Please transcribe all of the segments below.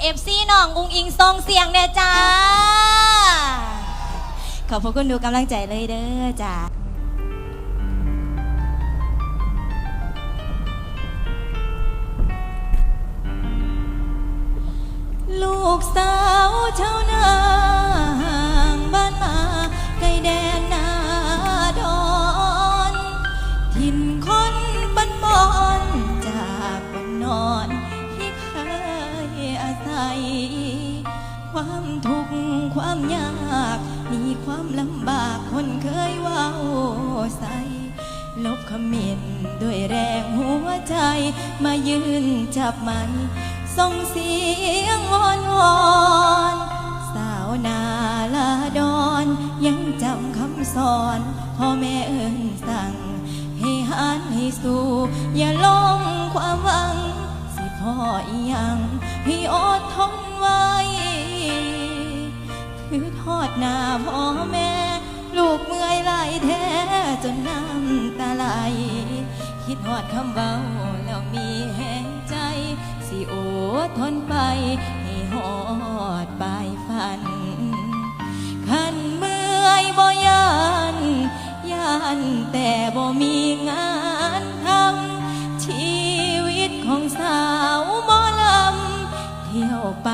เอฟซีน้องอุงอิงทรงเสียงเด้อจ้า ขอบพระคุณดูกำลังใจเลยเด้อจ้าลูกสาวชาวนา ลำบากคนเคยว้าใส่ลบคำเมนด้วยแรงหัวใจ มายืนจับมันส่งเสียงวอนวอนสาวนาลาดอนยังจำคำสอนพ่อแม่เอิ้นสั่ง ให้หันให้สู้อย่าลงความหวัง สิพ่ออีหยังให้อดทนไว้ คือทอดหน้าพ่อแม่ ลูกเมื่อยไหลแท้จนน้ำตาไหล คิดหอดคำเบาแล้วมีแห่งใจ สิโอทนไป ให้หอดปลายฝัน ขันเมื่อยบ่ยันยันแต่บ่มีงานทำชีวิตของสาวหมอลำ เที่ยวไป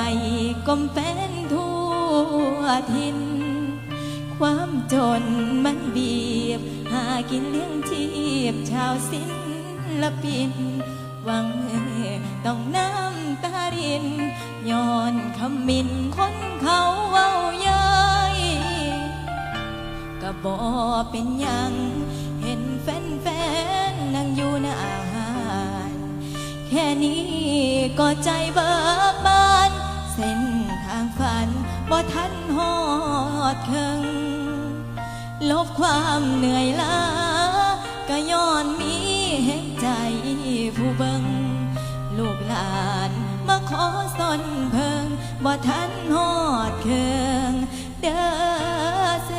กลมเป็น ทิน ความจนมันบีบ หากินเลี้ยงชีพชาวศิลปิน หวังมือต้องน้ำตารินย้อนคำมินคนเขาเว้าเย้ยก็บอเป็นยังเห็นแฟนๆนั่งอยู่หน้าอาหารแค่นี้ก็ใจเบิก บ่ทันหอดเคิงลบความเหนื่อยล้าก็ย้อนมีเห็นใจผู้เบิงลูกหลานมาขอสนเพิงบ่ทันหอดเคิงเด้อเส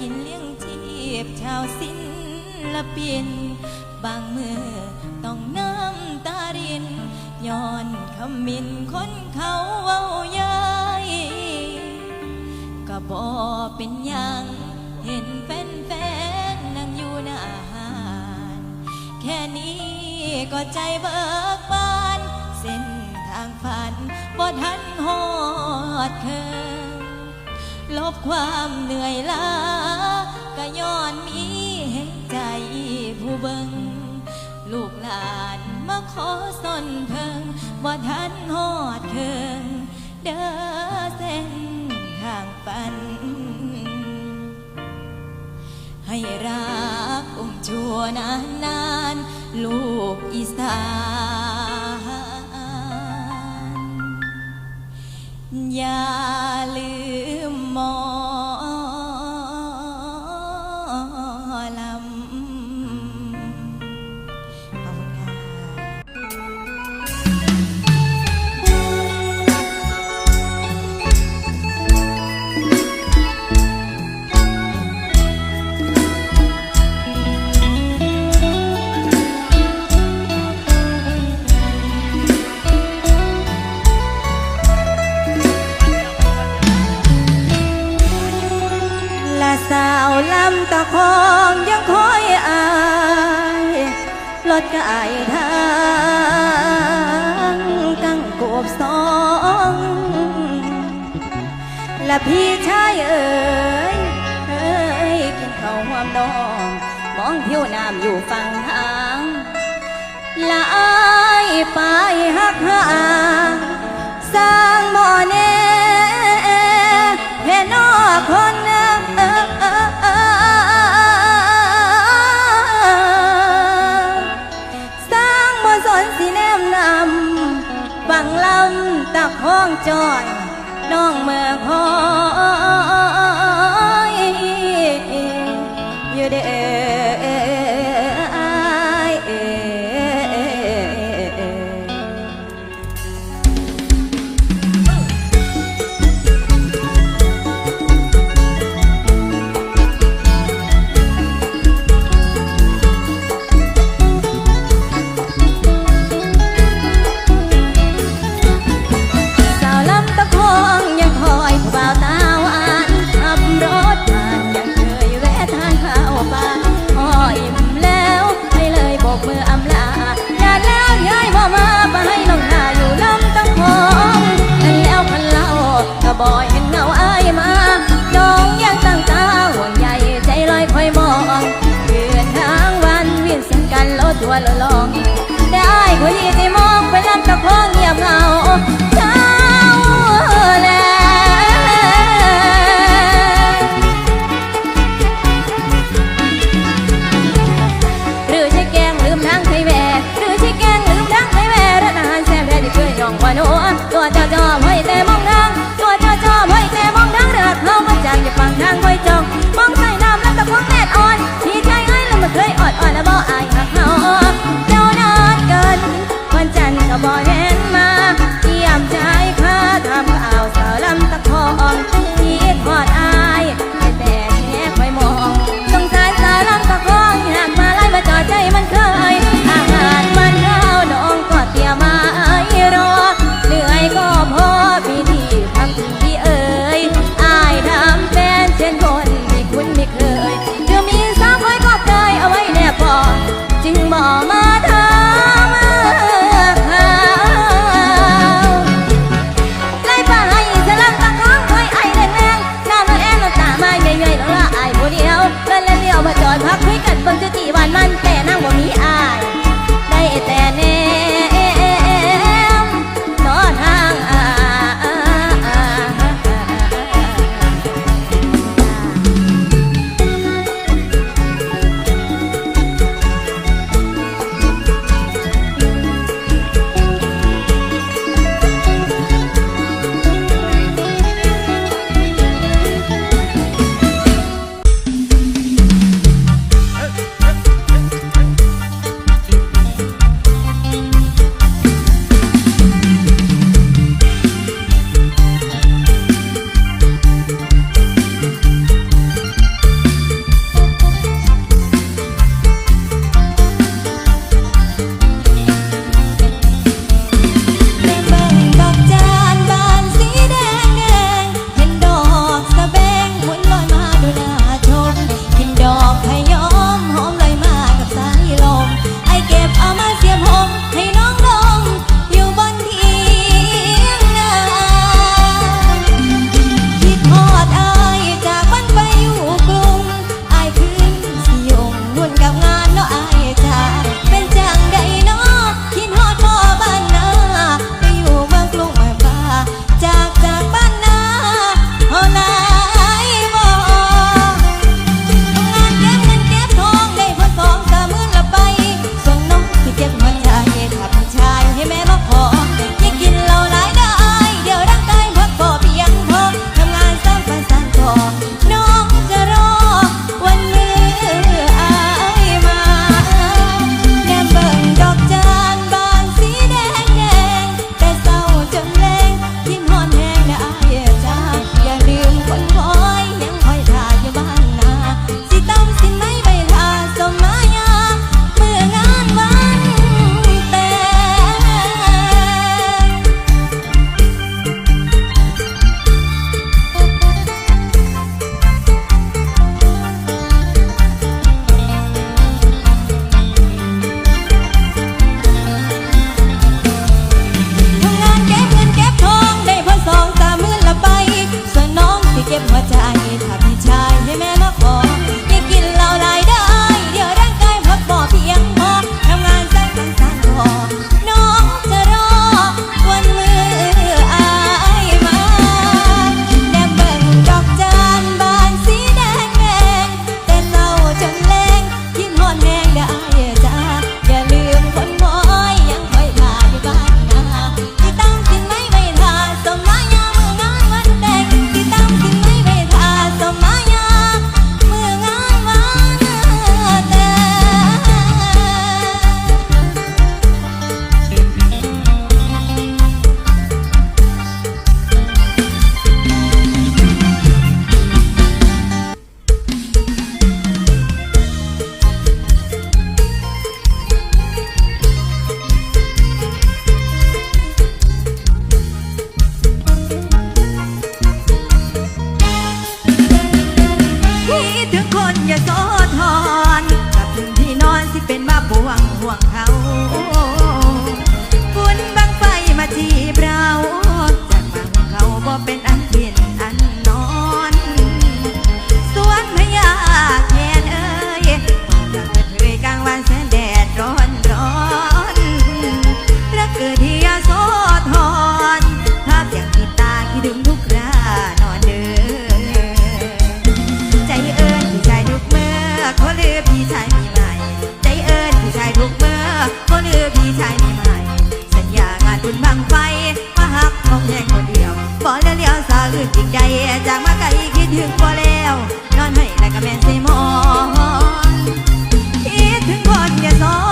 กินเลี้ยงชีพชาวศิลปิน บางมือต้องน้ำตารินย้อนคำมินคนเขาเว้าย้ยก็บอเป็นยังเห็นแฟนๆนั่งอยู่หน้าอาหารแค่นี้ก็ใจเบิกบาน เส้นทางฝันบ่ทันหอดเคิง ลบความเหนื่อยล้าก็ย้อนมีเห็นใจผู้เบิงลูกหลานมาขอสนเพิงว่าทันหอดเคิงเด้อเส้นทางฝัน ให้รักอุ้มชัวนานนานลูกอีสานอย่า ทางกังกบสอง และพี่ชายเอ๋ยเอ้ยกินข้าวหวมน้อง มองเที่ยวน้ำอยู่ฝั่งทางละอายไปหักหาสา จอย น้องเมื่อ บ่เลี้ยวสาอื่นจริงใจจากมาไกลคิดถึงบ่แล้ว นอนให้แล้วก็แม่นสิมองคิดถึงคนเดียวสอง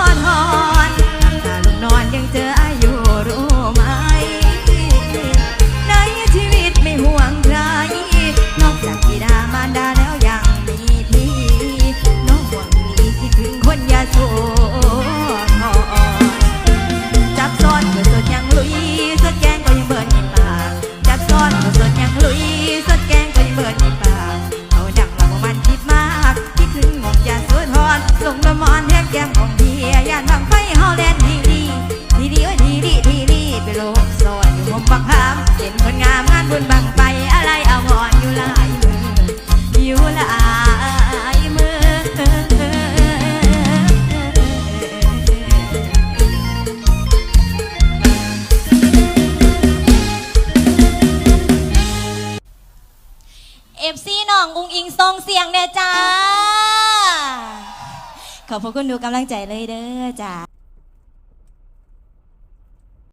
ขอบพระคุณดูกำลังใจเลยเด้อจ้า